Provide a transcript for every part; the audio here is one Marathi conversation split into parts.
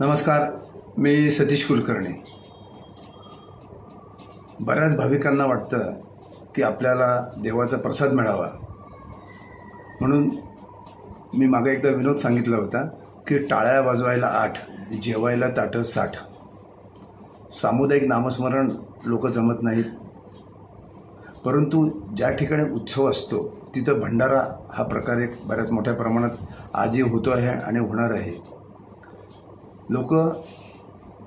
नमस्कार मी सतीश कुलकर्णी. बऱ्याच भाविकांना वाटतं की आपल्याला देवाचा प्रसाद मिळावा. म्हणून मी मागे एकदा विनोद सांगितला होता की टाळ्या वाजवायला आठ जेवायला ताटं साठ. सामुदायिक नामस्मरण लोक जमत नाहीत. परंतु ज्या ठिकाणी उत्सव असतो तिथं भंडारा हा प्रकार एक बऱ्याच मोठ्या प्रमाणात आजही होतो आहे आणि होणार आहे. लोक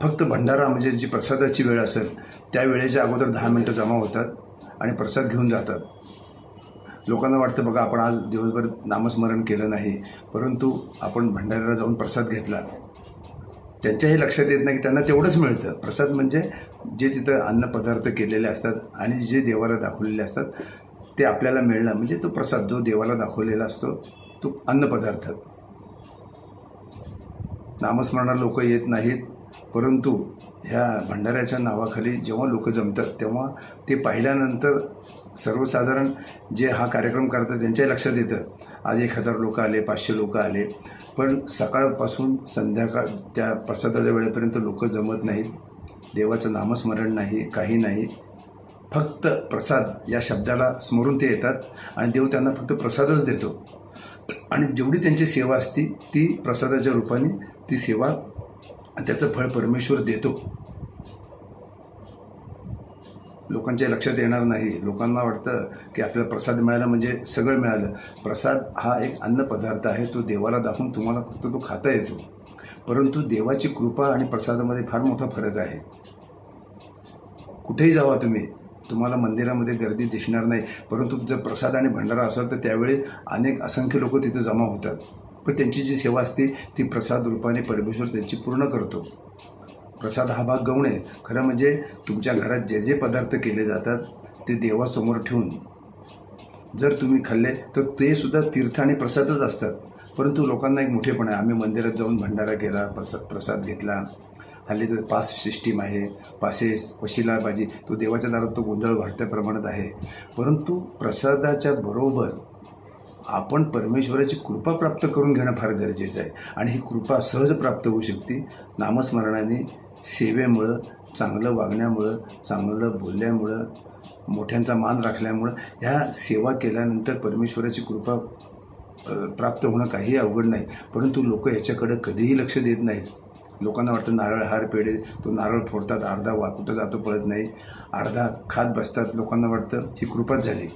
फक्त भंडारा म्हणजे जी प्रसादाची वेळ असेल त्या वेळेच्या अगोदर दहा मिनटं जमा होतात आणि प्रसाद घेऊन जातात. लोकांना वाटतं बघा आपण आज दिवसभर नामस्मरण केलं नाही परंतु आपण भंडाऱ्याला जाऊन प्रसाद घेतला. त्यांच्याही लक्षात येत नाही की त्यांना तेवढंच मिळतं. प्रसाद म्हणजे जे तिथं अन्नपदार्थ केलेले असतात आणि जे देवाला दाखवलेले असतात ते आपल्याला मिळणं म्हणजे तो प्रसाद जो देवाला दाखवलेला असतो तो अन्नपदार्थ नामस्मरणाला लोक येत नाहीत. परंतु ह्या भंडाऱ्याच्या नावाखाली जेव्हा लोक जमतात तेव्हा ते पाहिल्यानंतर सर्वसाधारण जे हा कार्यक्रम करतात त्यांच्याही लक्षात येतं आज एक हजार लोक आले पाचशे लोक आले. पण सकाळपासून संध्याकाळ त्या प्रसादाच्या वेळेपर्यंत लोक जमत नाहीत. देवाचं नामस्मरण नाही काही नाही. फक्त प्रसाद या शब्दाला स्मरून ते येतात आणि देव त्यांना फक्त प्रसादच देतो. आणि जेवढी त्यांची सेवा असते ती प्रसादाच्या रूपाने ती सेवा त्याचं फळ परमेश्वर देतो. लोकांच्या लक्षात येणार नाही. लोकांना वाटतं की आपल्याला प्रसाद मिळाला म्हणजे सगळं मिळालं. प्रसाद हा एक अन्नपदार्थ आहे. तो देवाला दाखवून तुम्हाला फक्त तो खाता येतो. परंतु देवाची कृपा आणि प्रसादामध्ये फार मोठा फरक आहे. कुठेही जावा तुम्ही. तुम्हाला मंदिरामध्ये गर्दी दिसणार नाही. परंतु जर प्रसाद आणि भंडारा असेल तर त्यावेळी अनेक असंख्य लोक तिथं जमा होतात. पण त्यांची जी सेवा असते ती प्रसाद रूपाने परमेश्वर त्यांची पूर्ण करतो. प्रसाद हा भाग गवणे आहे. खरं म्हणजे तुमच्या घरात जे जे पदार्थ केले जातात ते देवासमोर ठेवून. जर तुम्ही खाल्ले तर ते सुद्धा तीर्थ आणि प्रसादच असतात. परंतु लोकांना एक मोठेपण आहे. आम्ही मंदिरात जाऊन भंडारा केला प्रसाद प्रसाद घेतला. हल्ली तर पास सिस्टीम आहे पासेस वशिलाबाजी तो देवाच्या दारात तो गोंधळ वाढत्या प्रमाणात आहे. परंतु प्रसादाच्या बरोबर आपण परमेश्वराची कृपा प्राप्त करून घेणं फार गरजेचं आहे. आणि ही कृपा सहज प्राप्त होऊ शकते. नामस्मरणाने सेवेमुळं चांगलं वागण्यामुळं चांगलं बोलल्यामुळं मोठ्यांचा मान राखल्यामुळं ह्या सेवा केल्यानंतर परमेश्वराची कृपा प्राप्त होणं काही अवघड नाही. परंतु लोक याच्याकडं कधीही लक्ष देत नाहीत. लोकांना वाटतं नारळ हार पेढे तो नारळ फोडतात अर्धा वा कुठं जातो पळत नाही. अर्धा खात बसतात लोकांना वाटतं ही कृपाच झाली.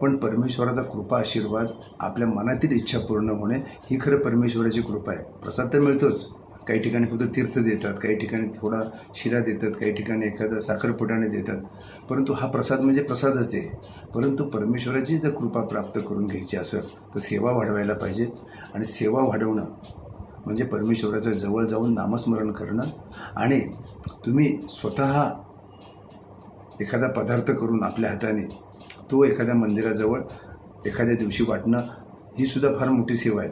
पण परमेश्वराचा कृपा आशीर्वाद आपल्या मनातील इच्छा पूर्ण होणे ही खरं परमेश्वराची कृपा आहे. प्रसाद तर मिळतोच. काही ठिकाणी फक्त तीर्थ देतात काही ठिकाणी थोडा शिरा देतात काही ठिकाणी एखादा साखरपुटाने देतात. परंतु हा प्रसाद म्हणजे प्रसादच आहे. परंतु परमेश्वराची जर कृपा प्राप्त करून घ्यायची असेल तर सेवा वाढवायला पाहिजे. आणि सेवा वाढवणं म्हणजे परमेश्वराच्या जवळ जाऊन नामस्मरण करणं आणि तुम्ही स्वतः एखादा पदार्थ करून आपल्या हाताने तो एखाद्या मंदिराजवळ एखाद्या दिवशी वाटणं ही सुद्धा फार मोठी सेवा आहे.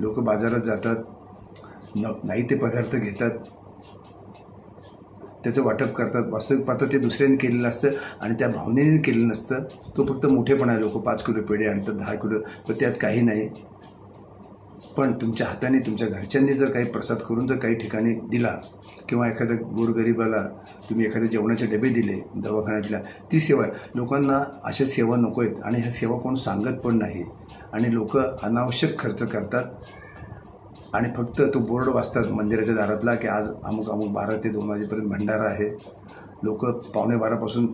लोक बाजारात जातात न नाही ते पदार्थ घेतात त्याचं वाटप करतात. वास्तविक पात्र ते दुसऱ्याने केलेलं असतं आणि त्या भावनेने केलेलं नसतं. तो फक्त मोठेपणा आहे लोक पाच किलो पेढे आणतात दहा किलो तर त्यात काही नाही. पण तुमच्या हाताने तुमच्या घरच्यांनी जर काही प्रसाद करून जर काही ठिकाणी दिला किंवा एखाद्या गोरगरिबाला तुम्ही एखाद्या जेवणाचे डबे दिले दवाखान्यात दिला ती सेवा आहे. लोकांना अशा सेवा नको आहेत आणि ह्या सेवा कोण सांगत पण नाही आणि लोक अनावश्यक खर्च करतात आणि फक्त तो बोर्ड वाचतात मंदिराच्या दारातला की आज अमुक अमुक बारा ते दोन वाजेपर्यंत भंडारा आहे लोक पावणे बारापासून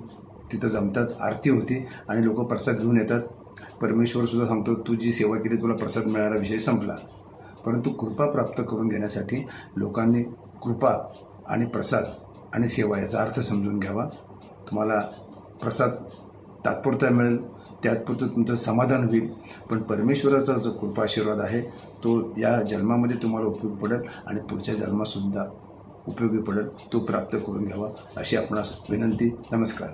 तिथं जमतात आरती होती आणि लोक प्रसाद घेऊन येतात परमेश्वरसुद्धा सांगतो तू जी सेवा केली तुला प्रसाद मिळाला विषय संपला. परंतु कृपा प्राप्त करून घेण्यासाठी लोकांनी कृपा आणि प्रसाद आणि सेवा याचा अर्थ समजून घ्यावा. तुम्हाला प्रसाद तात्पुरता मिळेल त्यातपुरतं तुमचं समाधान होईल. पण परमेश्वराचा जो कृपा आशीर्वाद आहे तो या जन्मामध्ये तुम्हाला उपयोग पडेल आणि पुढच्या जन्मातसुद्धा उपयोगी पडेल. तो प्राप्त करून घ्यावा अशी आपणास विनंती. नमस्कार.